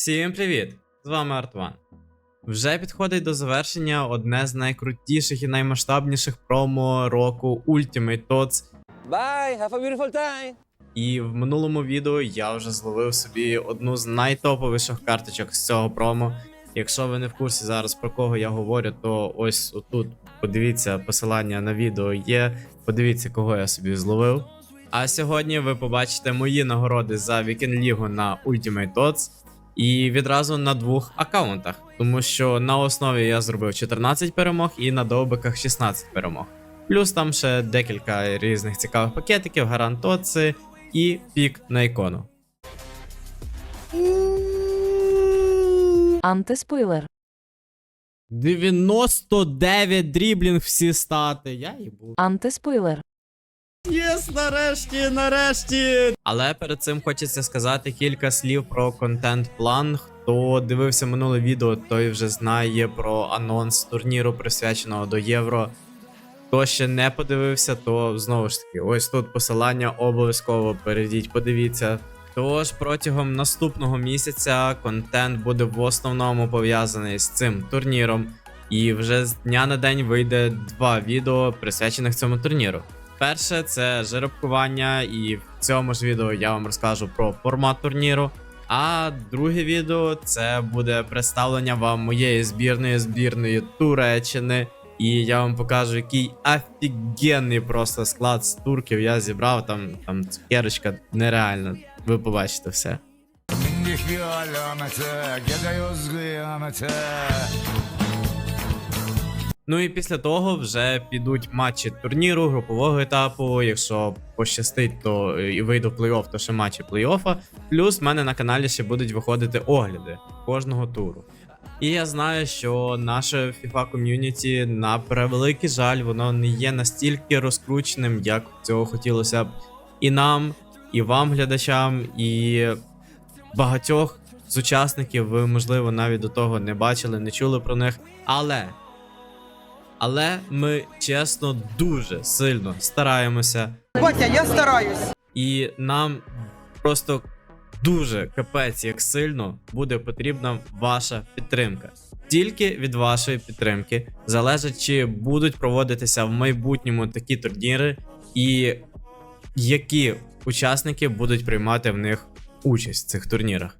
Всім привіт! З вами Артван. Вже підходить до завершення одне з найкрутіших і наймасштабніших промо року Ultimate Tots. Bye, have a beautiful time. І в минулому відео я вже зловив собі одну з найтоповіших карточок з цього промо. Якщо ви не в курсі зараз про кого я говорю, то ось отут подивіться посилання на відео є. Подивіться, кого я собі зловив. А сьогодні ви побачите мої нагороди за Weekend League на Ultimate Tots. І відразу на двох аккаунтах, тому що на основі я зробив 14 перемог і на довбиках 16 перемог. Плюс там ще декілька різних цікавих пакетиків, гарантоци і пік на ікону. Антиспойлер. 99 дріблінг всі стати. Я їбу. Антиспойлер. Єс, нарешті, нарешті. Але перед цим хочеться сказати кілька слів про контент-план. Хто дивився минуле відео, той вже знає про анонс турніру, присвяченого до євро. Хто ще не подивився, то знову ж таки, ось тут посилання обов'язково перейдіть, подивіться. Тож протягом наступного місяця контент буде в основному пов'язаний з цим турніром. І вже з дня на день вийде два відео, присвячених цьому турніру. Перше це жеребкування, і в цьому ж відео я вам розкажу про формат турніру. А друге відео це буде представлення вам моєї збірної збірної Туреччини. І я вам покажу, який офігенний просто склад з турків я зібрав. Там, там цукерочка нереальна. Ви побачите все. Ну і після того вже підуть матчі турніру, групового етапу. Якщо пощастить, то е, і вийду в плей-офф, то ще матчі плей-оффа. Плюс в мене на каналі ще будуть виходити огляди кожного туру. І я знаю, що наше FIFA ком'юніті, на превеликий жаль, воно не є настільки розкрученим, як цього хотілося б і нам, і вам, глядачам, і багатьох з учасників ви, можливо, навіть до того не бачили, не чули про них. Але але ми чесно дуже сильно стараємося, Батя, я стараюсь. і нам просто дуже капець як сильно буде потрібна ваша підтримка. Тільки від вашої підтримки залежить, чи будуть проводитися в майбутньому такі турніри, і які учасники будуть приймати в них участь в цих турнірах.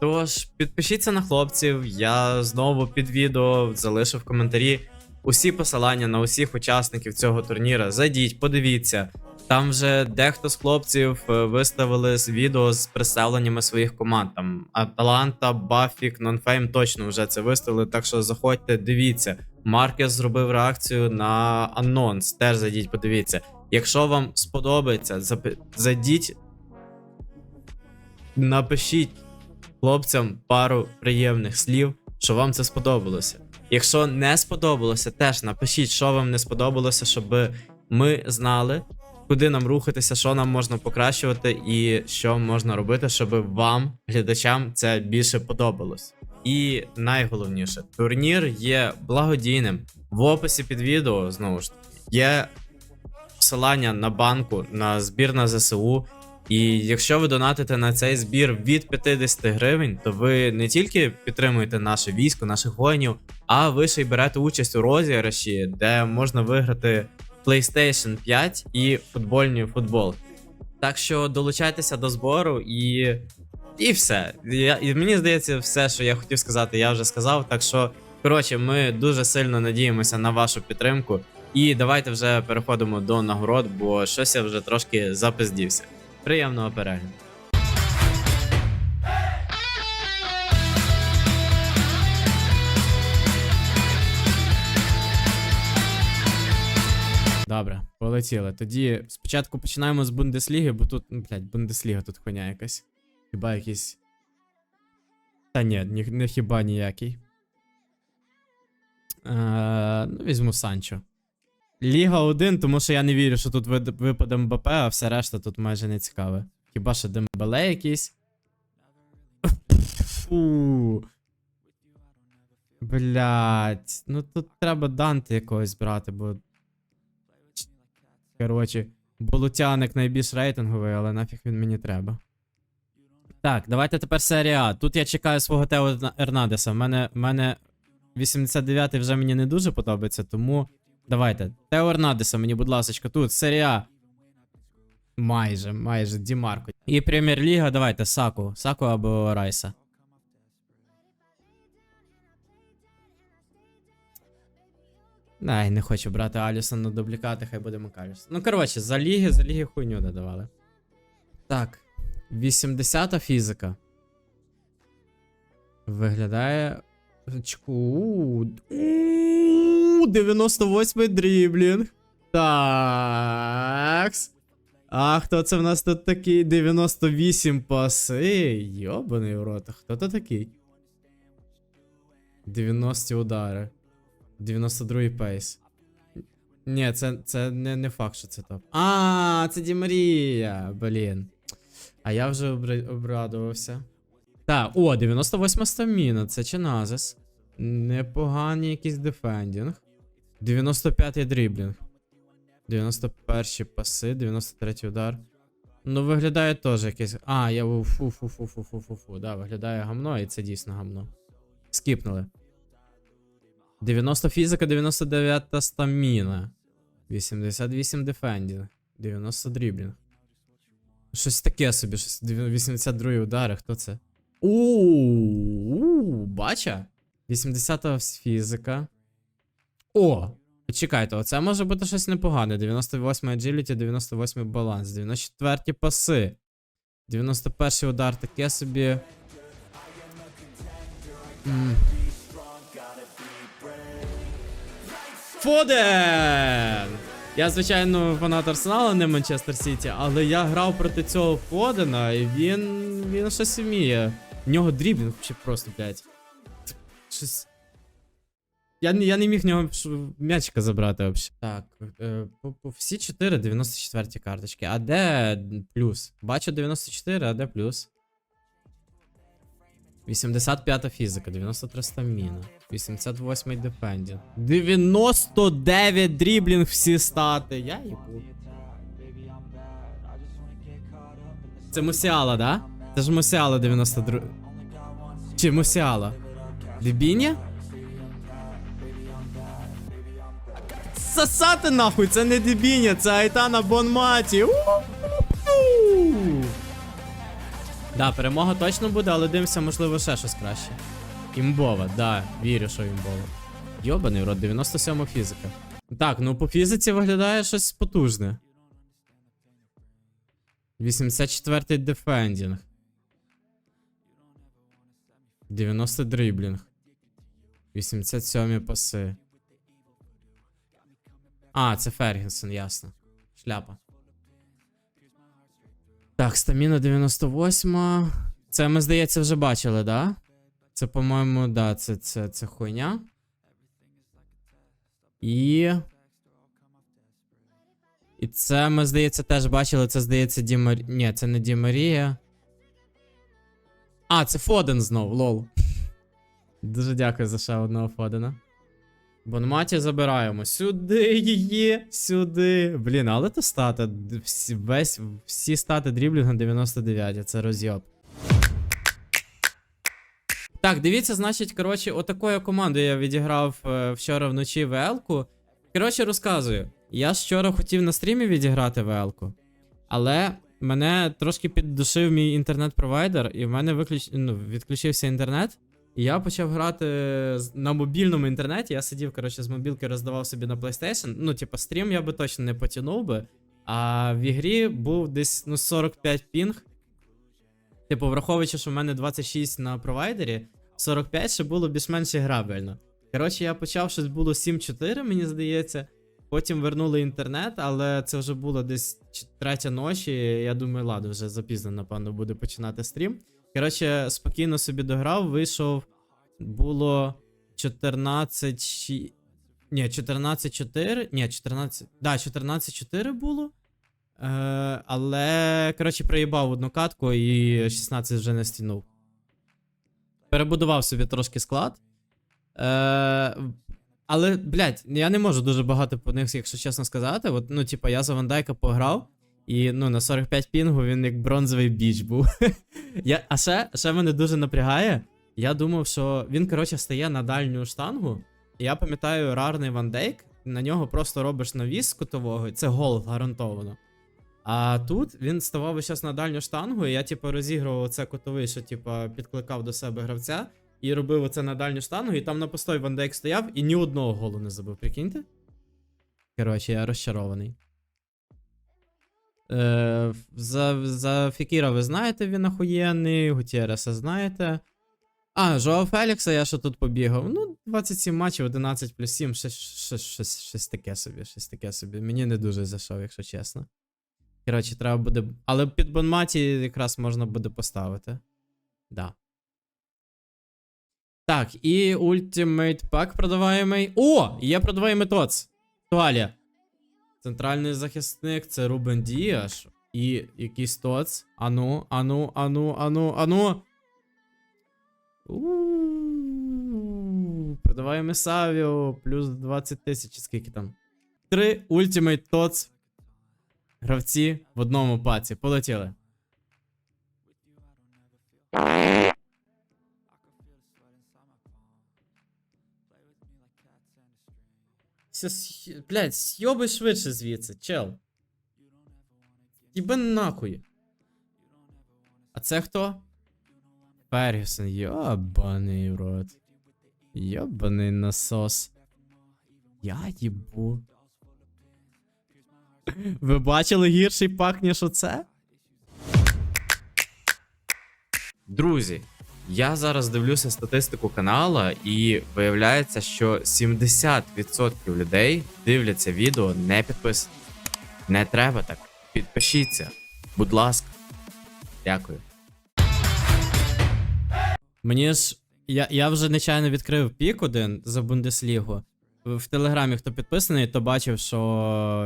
Тож підпишіться на хлопців, я знову під відео залишив коментарі усі посилання на усіх учасників цього турніра. Зайдіть, подивіться. Там вже дехто з хлопців е, виставили відео з представленнями своїх команд. Там Аталанта, Бафік, Нонфейм точно вже це виставили. Так що заходьте, дивіться. Маркес зробив реакцію на анонс. Теж зайдіть, подивіться. Якщо вам сподобається, зайдіть, напишіть хлопцям пару приємних слів, що вам це сподобалося. Якщо не сподобалося, теж напишіть, що вам не сподобалося, щоб ми знали, куди нам рухатися, що нам можна покращувати, і що можна робити, щоб вам, глядачам, це більше подобалось. І найголовніше, турнір є благодійним. В описі під відео знову ж таки є посилання на банку на збір на ЗСУ. І якщо ви донатите на цей збір від 50 гривень, то ви не тільки підтримуєте наше військо, наших воїнів, а ви ще й берете участь у розіграші, де можна виграти PlayStation 5 і футбольні футболки. Так що долучайтеся до збору і. І все. Я, і мені здається, все, що я хотів сказати, я вже сказав. Так що, коротше, ми дуже сильно надіємося на вашу підтримку. І давайте вже переходимо до нагород, бо щось я вже трошки запиздівся. Приємного перегляду. Добре, полетіли. Тоді спочатку починаємо з Бундесліги, бо тут, ну, блядь, Бундесліга тут хуйня якась. Хіба якийсь. Та ні, не хіба ніякий. Е, ну, візьму Санчо. Ліга 1, тому що я не вірю, що тут випаде МБП, а все решта тут майже не цікаве. Хіба що Дембеле якийсь. Блять. Ну тут треба Данте якогось брати, бо. Коротше, Болотяник найбільш рейтинговий, але нафіг він мені треба. Так, давайте тепер серія А. Тут я чекаю свого Тео Ерна- Ернандеса. В мене, в мене 89-й вже мені не дуже подобається, тому давайте. Тео Ернандеса, мені, будь ласка, тут серія Майже, майже, Дімарко. І Прем'єр-ліга, давайте, Саку. Саку або Райса. Ай, не хочу брати Аліса на дублікати, хай буде Макаліс. Ну, коротше, за ліги, за ліги хуйню додавали. Так. 80-та фізика. Виглядає. Чку. У, 98-й дріблінг. Такс. А хто це в нас тут такий? 98 паси. Йобаний в рот. Хто то такий? 90 удари. 92 пейс. Ні, це, це не, не факт, що це топ. А, це Ді Марія. Блін. А я вже обрадувався. Так, о, 98 стаміна, це Чиназис. Непоганий якийсь дефендінг. 95-й дріблінг. 91-й паси, 93-й удар. Ну, виглядає теж якийсь. А, я фу фу фу фу фу фу фу Да, виглядає гамно, і це дійсно гамно. Скіпнули. 90 фізика, 99 стаміна. 88 дефендінг. 90 дріблінг. Щось таке собі, щось 82 удари, хто це? Ууу, бача? 80 фізика. О! Чекайте, оце може бути щось непогане. 98 agility, 98 баланс, 94 паси. 91 удар таке собі. Фоден! Я, звичайно, фанат Арсенала, не Манчестер Сіті, але я грав проти цього Фодена, і він. він щось вміє. В нього дріблінг ще просто, блядь. Щось. Я, не- я не міг нього м'ячика забрати взагалі. Так, е, по, по всі 4 94 карточки. А де плюс? Бачу 94, а де плюс? 85 фізика, 93 стаміна, 88 дефендінг. 99 дріблінг всі стати. Я їбу. Це Мусіала, да? Це ж Мусіала 92. Чи Мусіала? Дебіня? Сосати нахуй, це не Дебіня, це Айтана Бонматі. У-у-у! Да, перемога точно буде, але дивимося, можливо, ще щось краще. Імбова, да, вірю, що імбова. Йобаний рот, 97 фізика. Так, ну по фізиці виглядає щось потужне. 84 дефендінг. 90 дриблінг. 87 паси. А, це Фергюсон, ясно. Шляпа. Так, стаміна 98. Це ми, здається, вже бачили, да? Це, по-моєму, да, це, це, це хуйня. І. І це ми, здається, теж бачили. Це, здається, Ді Мар... Ні, це не Ді Марія. А, це Фоден знов, лол. Дуже дякую за ще одного Фодена. Бонматі забираємо. Сюди її, сюди. Блін, але то стата. Всі, весь, всі стати дріблінга 99, це розйоб. Так, дивіться, значить, коротше, отакою командою я відіграв е, вчора вночі ВЛ-ку. Коротше, розказую. Я вчора хотів на стрімі відіграти ВЛ-ку, але мене трошки піддушив мій інтернет-провайдер, і в мене виключ... ну, відключився інтернет. І я почав грати на мобільному інтернеті. Я сидів, коротше, з мобілки роздавав собі на PlayStation. Ну, типа, стрім я би точно не потягнув би. А в ігрі був десь ну, 45 пінг. Типу, враховуючи, що в мене 26 на провайдері, 45 ще було більш-менш грабельно. Коротше, я почав щось було 7-4, мені здається. Потім вернули інтернет, але це вже було десь третя ночі. Я думаю, ладно, вже запізно, напевно, буде починати стрім. Коротше, спокійно собі дограв, вийшов. Було 14. Ні, 14-4. Ні, 14. Да, 14-4 було. Е, але, коротше, проїбав одну катку і 16 вже не стінув. Перебудував собі трошки склад. Е, але, блядь, я не можу дуже багато по них, якщо чесно сказати. От, ну, типа, я за Вандайка пограв. І ну, на 45 пінгу він як бронзовий біч був. я, а ще, ще мене дуже напрягає. Я думав, що він, коротше, стає на дальню штангу. Я пам'ятаю рарний Ван Дейк, на нього просто робиш навіс кутового, і це гол гарантовано. А тут він ставав час на дальню штангу, і я, типу, розігрував оце кутовий, що, типу, підкликав до себе гравця, і робив оце на дальню штангу, і там на постой Ван Дейк стояв і ні одного голу не забив, прикиньте? Коротше, я розчарований. Е, за, за Фікіра ви знаєте, він охуєнний, Гутєреса знаєте. А, Жоа Фелікса я ще тут побігав. Ну, 27 матчів, 11 плюс 7, щось, таке собі, щось таке собі. Мені не дуже зайшов, якщо чесно. Коротше, треба буде. Але під Бонматі якраз можна буде поставити. Да. Так, і Ultimate Pack продаваємий. О! Є продаваємий ТОЦ. Туалія. Центральний захисник це Рубен Діаш. І якийсь ТОЦ. Ану, ану, ану, ану, ану. Продаваємо Савіо. Плюс 20 тисяч. Скільки там? Три Ultimate TOTS. Гравці в одному паці. Полетіли. Все, с'й- блядь, с'йоби швидше звідси, чел. Їбе нахуй. А це хто? Фергюсон, йобаний рот. Йобаний насос. Я їбу. Ви бачили гірший пак, ніж оце? Друзі, я зараз дивлюся статистику канала, і виявляється, що 70% людей дивляться відео не підписані. Не треба так. Підпишіться. Будь ласка. Дякую. Мені ж. Я, я вже нечайно відкрив пік один за Бундеслігу. В телеграмі, хто підписаний, то бачив, що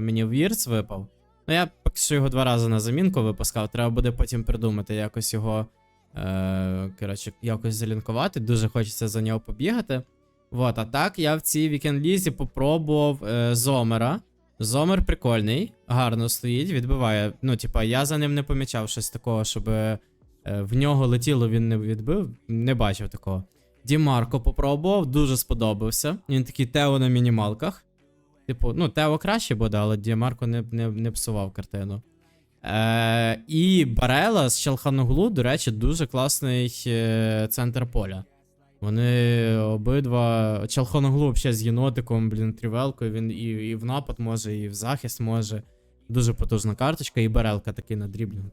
мені Вірц випав. Ну, я поки що його два рази на замінку випускав. Треба буде потім придумати якось його. Е, коротше, якось залінкувати. Дуже хочеться за нього побігати. Вот, а так, я в цій вікенд-лізі попробував е, Зомера. Зомер прикольний, гарно стоїть, відбиває. Ну, типа, я за ним не помічав щось такого, щоб е, в нього летіло, він не відбив. Не бачив такого. Дімарко попробував, дуже сподобався. Він такий Тео на мінімалках. Типу, ну, Тео краще буде, але Дімарко не, не, не псував картину. Е, і Барела з Челханоглу, до речі, дуже класний е, центр поля. Вони обидва. Челханоглу взагалі з єнотиком, блін, трівелкою. Він і, і в напад може, і в захист може. Дуже потужна карточка, і Барелка такий на дріблінгу.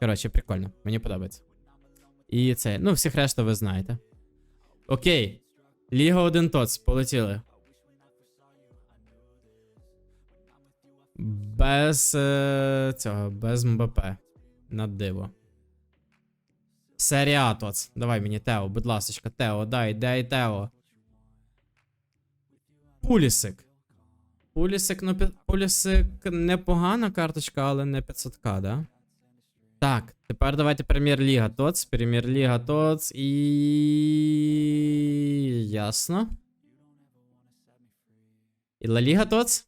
Коротше, прикольно, мені подобається. І це, ну, всіх решта ви знаєте. Окей. Ліга 1 ТОЦ, полетіли. Без е, цього, без МБП. На диво. Серія ТОЦ. Давай мені Тео, будь ласка, Тео, дай, дай Тео. Пулісик. Пулісик, ну, Пулісик непогана карточка, але не 500к, да? Так, тепер давайте Прем'єр-ліга ТОЦ, Прем'єр-ліга ТОЦ і. Ясно. І Ла Ліга ТОЦ?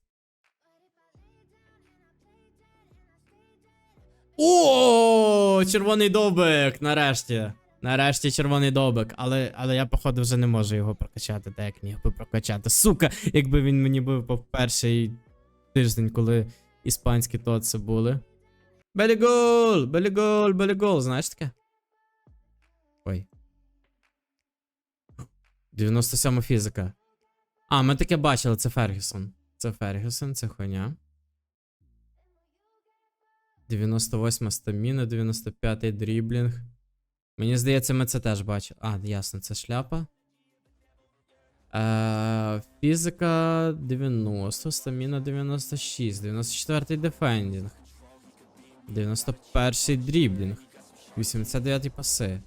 О, червоний добик! Нарешті. Нарешті червоний добик. Але, але я, походу, вже не можу його прокачати, так як міг би прокачати. Сука, якби він мені був по перший тиждень, коли іспанські тоци були. Белігол! Белігол, белігол, знаєш таке? Ой. 97 фізика. А, ми таке бачили, це Фергюсон. Це Фергюсон, це хуйня. 98 стаміна, 95 дріблінг. Мені здається, ми це теж бачили. А, ясно, це шляпа. Е, фізика 90, стаміна 96, 94 дефендінг. 91 дріблінг. 89 паси.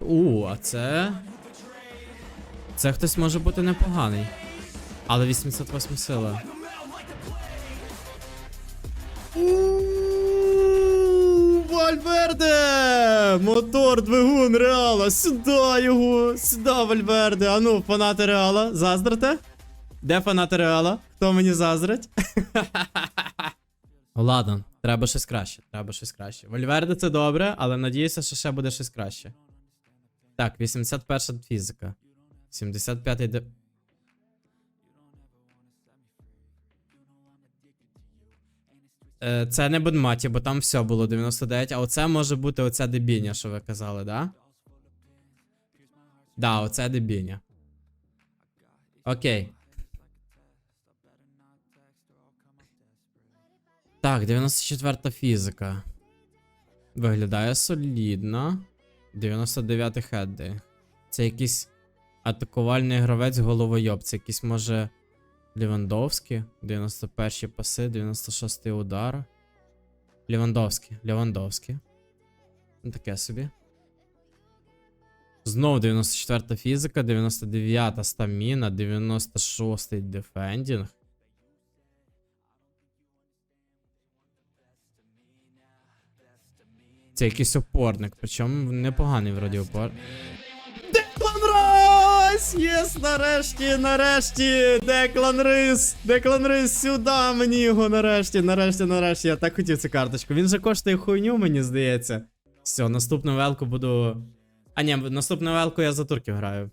У, а це. Це хтось може бути непоганий. Але 88 сила. Вальверде! Мотор, двигун Реала! Сюди його! Сюди, Вальверде! Ану, фанати Реала, заздрите? Де фанати Реала? Хто мені заздрить? Ладно, треба щось краще. Треба щось краще. Вольверде це добре, але надіюся, що ще буде щось краще. Так, 81 фізика. 75 де. Це не Бонматі, бо там все було 99, а оце може бути оця дебіня, що ви казали, да? Да, оце дебіня. Окей. Так, 94 фізика. Виглядає солідно. 99 хедди. Це якийсь атакувальний гравець головойоб. Це якийсь може. Лівандовський. 91 паси, 96 удар. Лівандовський. Лівандовський. Ну таке собі. Знов 94 фізика, 99 стаміна, 96 дефендінг. Це якийсь опорник, причому непоганий вроді опор. Райс! Єс, нарешті, нарешті! Деклан Рис! Деклан Рис, сюди мені його нарешті, нарешті, нарешті. Я так хотів цю карточку. Він же коштує хуйню, мені здається. Все, наступну велку буду. А ні, наступну велку я за турків граю.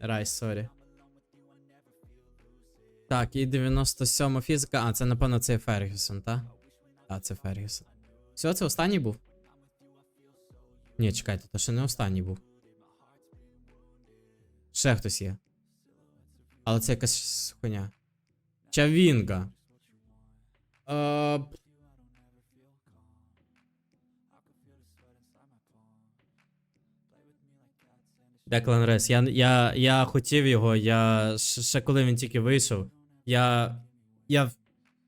Райс, сорі. Так, і 97 фізика. А, це напевно це Фергюсон, так? Так, це Фергюсон. Все, це останній був? Ні, чекайте, то ще не останній був. Ще хтось є. Але це якась хуйня. Чавінга. Е... Деклан Рес. Я, я, я хотів його, я ще, коли він тільки вийшов, я. Я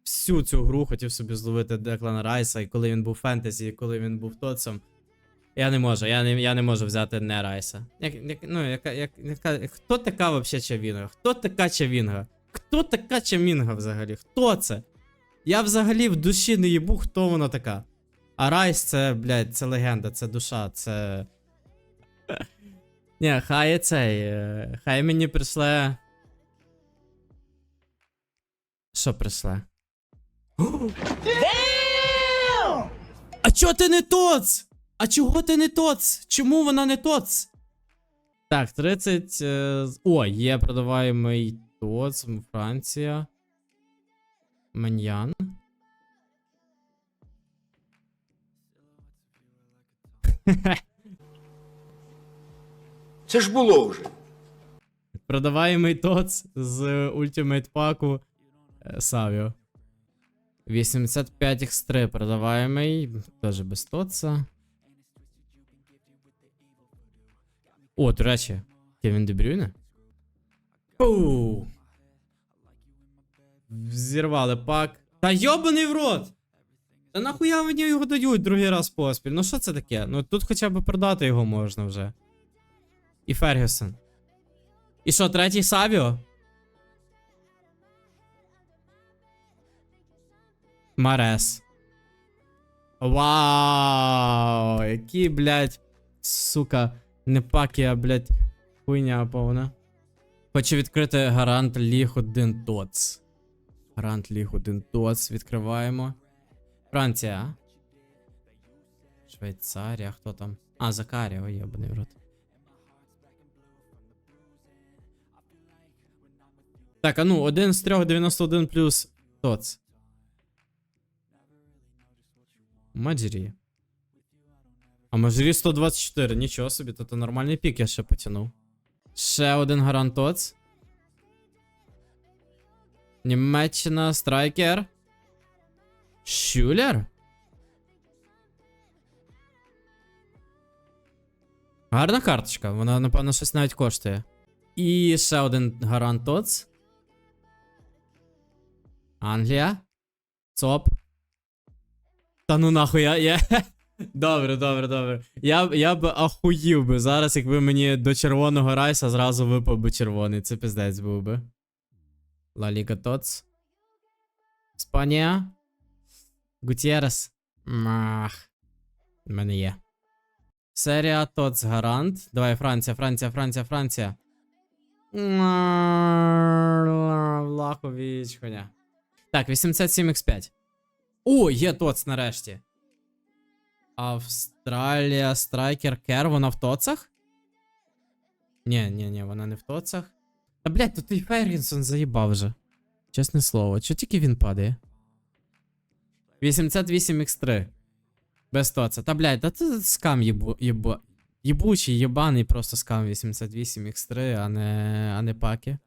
всю цю гру хотів собі зловити Деклана Райса, і коли він був фентезі, і коли він був тоцом. Я не можу, я не, я не можу взяти не Райса. Як, як, ну, яка, як, яка, хто така вообще Чавінга? Хто така Чавінга? Хто така Чавінга взагалі? Хто це? Я взагалі в душі не їбу, хто вона така. А Райс це, блядь, це легенда, це душа, це. Ні, хай цей. е, Хай мені прийшле. Що прийшле? А чого ти не тоц? А чого ти не тоц? Чому вона не тоц? Так, 30. е, О, є продаваємий тоц, Франція. Маньян. Це ж було вже. Продаваємий тоц з Ultimate паку Савіо. 85 X3 продаваємий. Теж без тоца. О, до речі, Кевін Дебрюйне. Взірвали пак. Та йобаний в рот! Та нахуя мені його дають другий раз поспіль? Ну що це таке? Ну тут хоча б продати його можна вже. І Фергюсон. І що, третій Савіо? Марес. Вау! Який, блядь, сука, не паки, а, блядь, хуйня повна. Хочу відкрити гарант Ліг 1 ТОЦ. Гарант Ліг 1 ТОЦ. Відкриваємо. Франція. Швейцарія, хто там? А, Закарія, ой, єбаний в рот. Так, а ну, один з трьох 91 плюс ТОЦ. Маджері. А Маджері 124, нічого собі, то, то нормальний пік я ще потягнув. Ще один гарант ТОЦ. Німеччина страйкер. Шюлер? Гарна карточка, вона, напевно, щось навіть коштує. І ще один гарант ТОЦ. Англія. ЦОП. Та ну нахуй, я. я... Добре, добре, добре. Я, я б ахуїв би зараз, якби мені до червоного райса зразу випав би червоний. Це пиздець був би. Ла Ліга Тоц. Іспанія. Гутєрес. Мах. У мене є. Серія Тоц Гарант. Давай, Франція, Франція, Франція, Франція. Влахович, коня. Так, 87x5. О, є тоц нарешті. Австралія Страйкер Кер, вона в тоцах? Ні, ні, ні, вона не в тоцах. Та блять, тут і Фергінсон заїбав вже. Чесне слово, чого тільки він падає? 88x3. Без тоца. Та блять, та це скам єбу, єбу, єбучий, єбаний просто скам 88x3, а не, а не паки.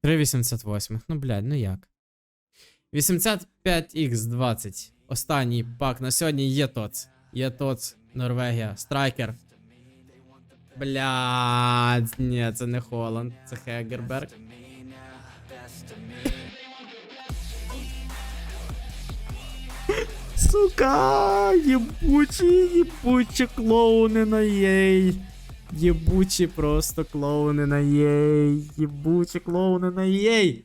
388. Ну, блядь, ну як? 85x20. Останній пак на сьогодні є тоц. Є тоц, Норвегія, страйкер. Блядь, ні, це не Холланд, це Хегерберг. Сука, єбучі, єбучі клоуни на єй. Єбучі просто клоуни на єй. Єбучі клоуни на єй.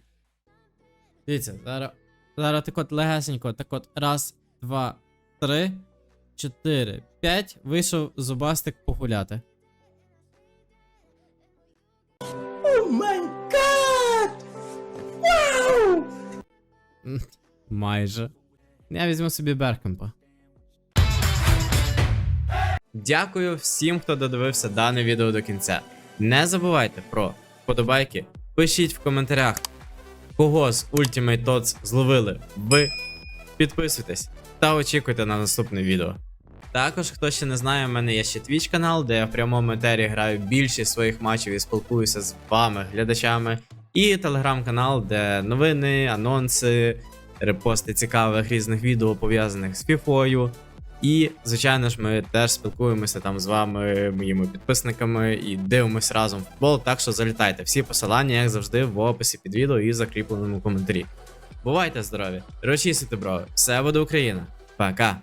Дивіться, зараз. Зараз так от легесенько, так от раз, два, три, чотири, п'ять. Вийшов зубастик погуляти. М, Майже. Я візьму собі Беркемпа. Дякую всім, хто додивився дане відео до кінця. Не забувайте про вподобайки. Пишіть в коментарях, кого з Ultimate Tots зловили ви. Підписуйтесь та очікуйте на наступне відео. Також, хто ще не знає, в мене є ще Twitch канал, де я в прямому етері граю більшість своїх матчів і спілкуюся з вами, глядачами. І телеграм-канал, де новини, анонси, репости цікавих різних відео пов'язаних з фіфою. І, звичайно ж, ми теж спілкуємося там з вами, моїми підписниками, і дивимося разом футбол. Так що залітайте. Всі посилання, як завжди, в описі під відео і закріпленому коментарі. Бувайте здорові! Рочісити брови! Все буде Україна! Пока!